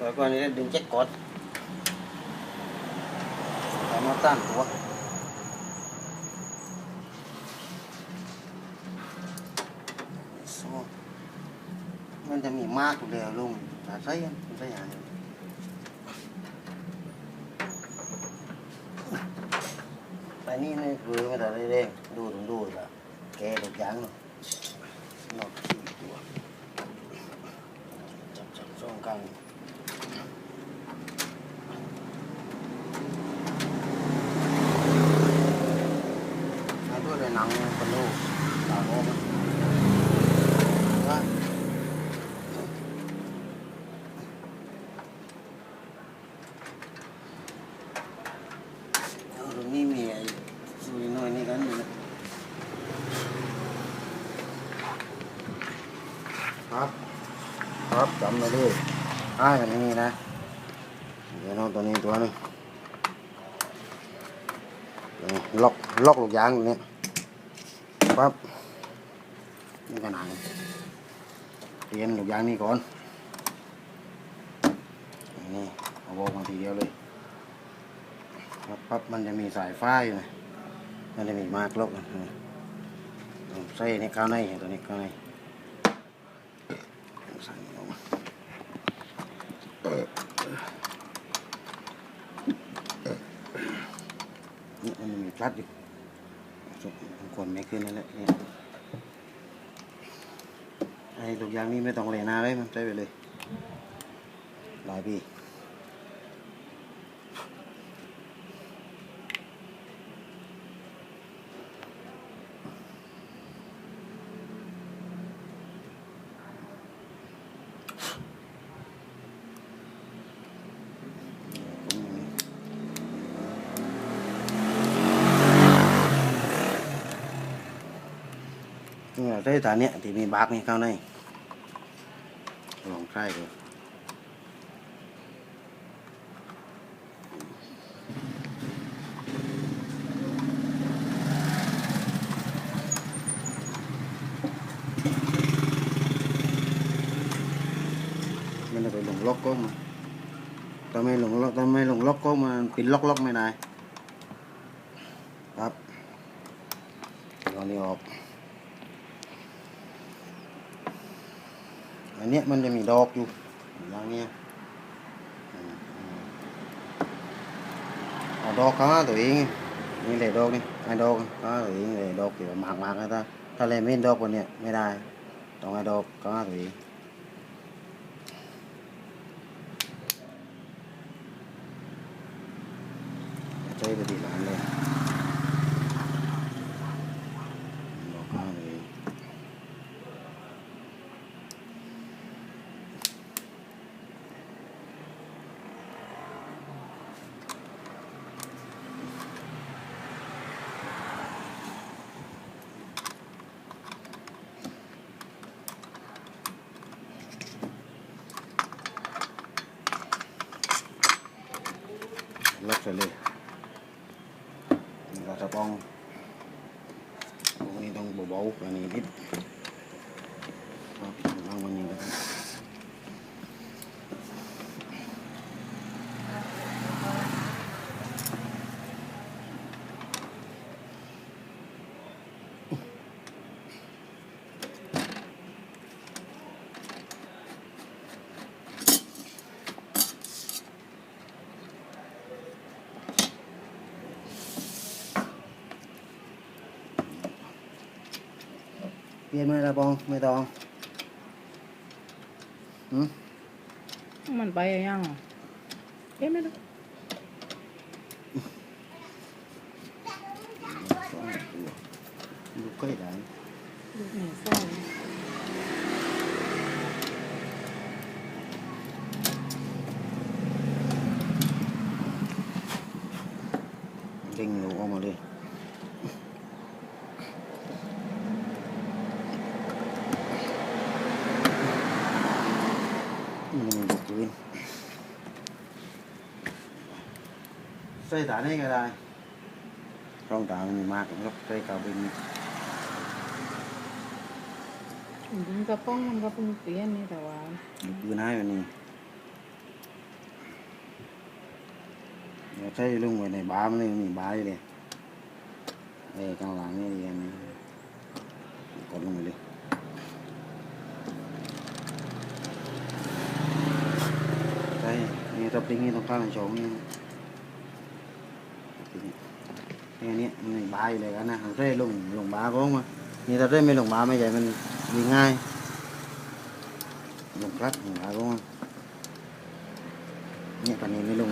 rồi con này đừng chết cột Để nó tan của มันจะมีมากอยู่แล้วลุงแต่ใช่ยังไม่ใช่อ นอไม่ได้เร่งดูถึงดูละแกถูกยังเนากตัวจับจับช่องกลางไอ้ตัวเลยหนังเป็นลูกตาโง่มันว่า เอาตรงนี้มีไอ้ซุยน้อยนี่กันอยู่นะครับครับ จำมาดิอ้ายอันนี้นะเดี๋ยวน้องตัวนี้ตัวนึงนี่ล็อกล็อกลูกยางอยู่นี่ปั๊บนี่ก็หนังเปลี่ยนลูกยางนี่ก่อนนี่เอาบอกมาทีเดียวเลยปั๊บปั๊บมันจะมีสายไฟอยู่นะมันจะมีมากลบนะใส่ในข้าวในตัวนี้ข้าวในใส่ออกมา นี่มันมีพลัดอยู่สุกคนไม่ขึ้นนั่นแหละนี่ไอ้ลูกยางนี่ไม่ต้องเลยนาเลยมันใช้ไปเลยหลายปี nhưng mà cái tà nhẹ thì mình bạc này cao này lòng khai rồi mình là phải lồng lóc có mà tao mới lồng lóc tao mới lồng lóc có mà pin lóc lóc mày này ครับตอนนี้ออก อันเนี้ยมันจะมีดอกอยู่อย่างเงี้ยอืมอืมเอาดอกเข้าหาตัวเองนี่เลยดอกนี่ไอ้ดอกเข้าหาตัวเองเลยดอกที่ว่ามากมากๆนะถ้าถ้าเลยไม่เห็นดอกบนเนี้ยไม่ได้ต้องไอ้ดอกเข้าหาตัวเองใช้ไปดีร้านเลยดอกเข้าหาตัวเอง lắp trở lên và sà bông cũng như trong bộ bầu và nhìn ít Đó, đang còn nhìn được Biên mới là bông, mới to Ừ? มันไปยังเอ๊ะไม่รู้ Lục cây đấy ลูกหนูเศร้า Kinh lục ông mà đi Mình Xây tả đây cái này Trong tả mình mạc gấp cây cào bình จริงๆกระป๋องมันก็เพิ่งเปลี่ยนนี่แต่ว่าปืนให้มันนี่เดี๋ยวใช้ลุงไว้ในบ้ามันเลยมีบ้าอยู่เลยเอ้ยกลางหลังนี่เรียนกดลงไปเลยใช่นี่ตัวปิ้งนี่ต้องการให้โชว์นี่ นี่นี่มันมีบ้าอยู่เลยกันนะเร่ลงลงบ้าก็มานี่ถ้าเต้ไม่ลงบาไม่ใหญ่มันยิงง่ายลงครับลงมาก็มาเนี่ยตอนนี้ไม่ลง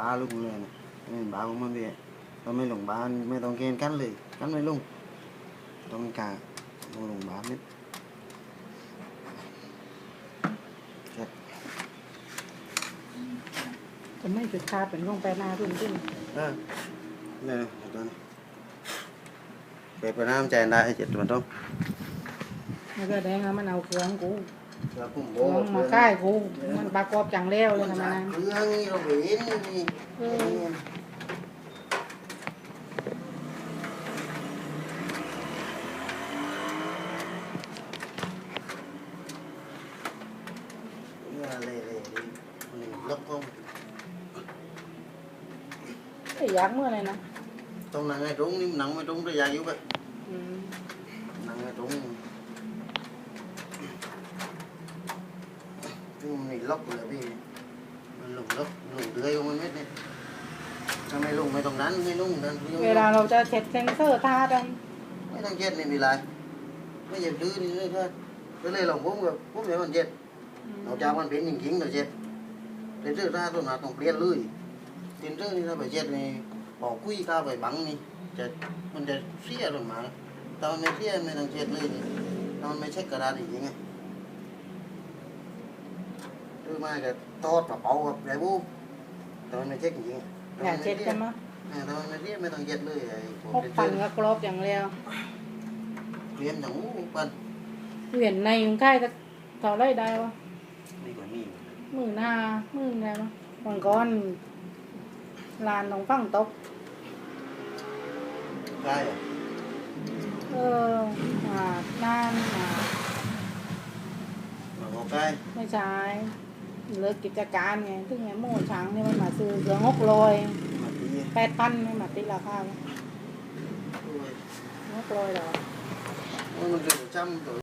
บ้าลุงเลยนะนี่บ้าของมันพี่ถ้าไม่ลงบ้านไม่ต้องเกณฑ์กันเลย กันไม่ลงต้องกาต้องลงบ้านนิดจะไม่จุดคาเป็นร่องไปหน้ารุ่นขึ้นเออเนี่ยเดี๋ยวตัวนี้เปิดไปน้ำใจได้เจ็ดตัวต้องมันก็แดงอะมันเอาเครื่องกู มเคโบ้รื่องมาค่ายกูมันประกอบจังแล้วเลยนะมันนเครื่องนี่เราเห็นนี่เออนี่อะไรเลยนี่ล็อกต้องไอ้ยักษ์เมื่อไรนะต้องนั่งไอ้ตรงนี่นั่งไม่ตรงระยะอยู่ไปอืม นั่งไอ้ตรงนี่มัน ล็อกเลยพี่มันลงล็อกลงเดือยของมันไม่เนี่ยถ้าไม่ลงไม่ต้องนั้นไม่ลงนั้นเวลาเราจะเช็ดเซนเซอร์ตาดันไม่ต้องเจ็ดนี่มีไรไม่เจ็บดื้อนี่เลยก็ก็เลยลองผมกับผมเดี๋ยวมันเจ็ดเราจากมันเป็นจริงๆเราเจ็ดเรื่องถ้าตัวนาต้องเปลี่ยนเลยเรื่องนี่ถ้าไปเจ็ดนี่บอกคุยข้าไปบังนี่จะมันจะเสียลงมาแต่มันไม่เสียไม่ต้องเจ็ดเลยนี่ถ้ามันไม่เช็คกระดาษจริงๆไง คือมาก็ทอดกระเป๋ากับไรบูแต่มันไม่เช็คจริงๆอย่าเช็ดใช่ไหมอ่าแต่มันไม่เสียไม่ต้องเจ็ดเลยไอ้พวกพกเจ็ปั่นดก็กรอบอย่างเดียวเปลี่ยนอย่างอู้ปันเหรียญในของค่ายก็เท่าไรได้วะนี่กว่านี่หมื่นห้าหมื่นอะไรวะวันก่อนลานตรงฟังตกได้เหรอเอออ่านานอ่ามาบอกได้ไม่ใช่ เลิกกิจการไงซึ่งไงโม่ช้างนี่มันมาซื้อเสือหกลอยมาตีแปดพันไม่มาติดราคาด้วยหกลอยหรอ มันจะจำตัว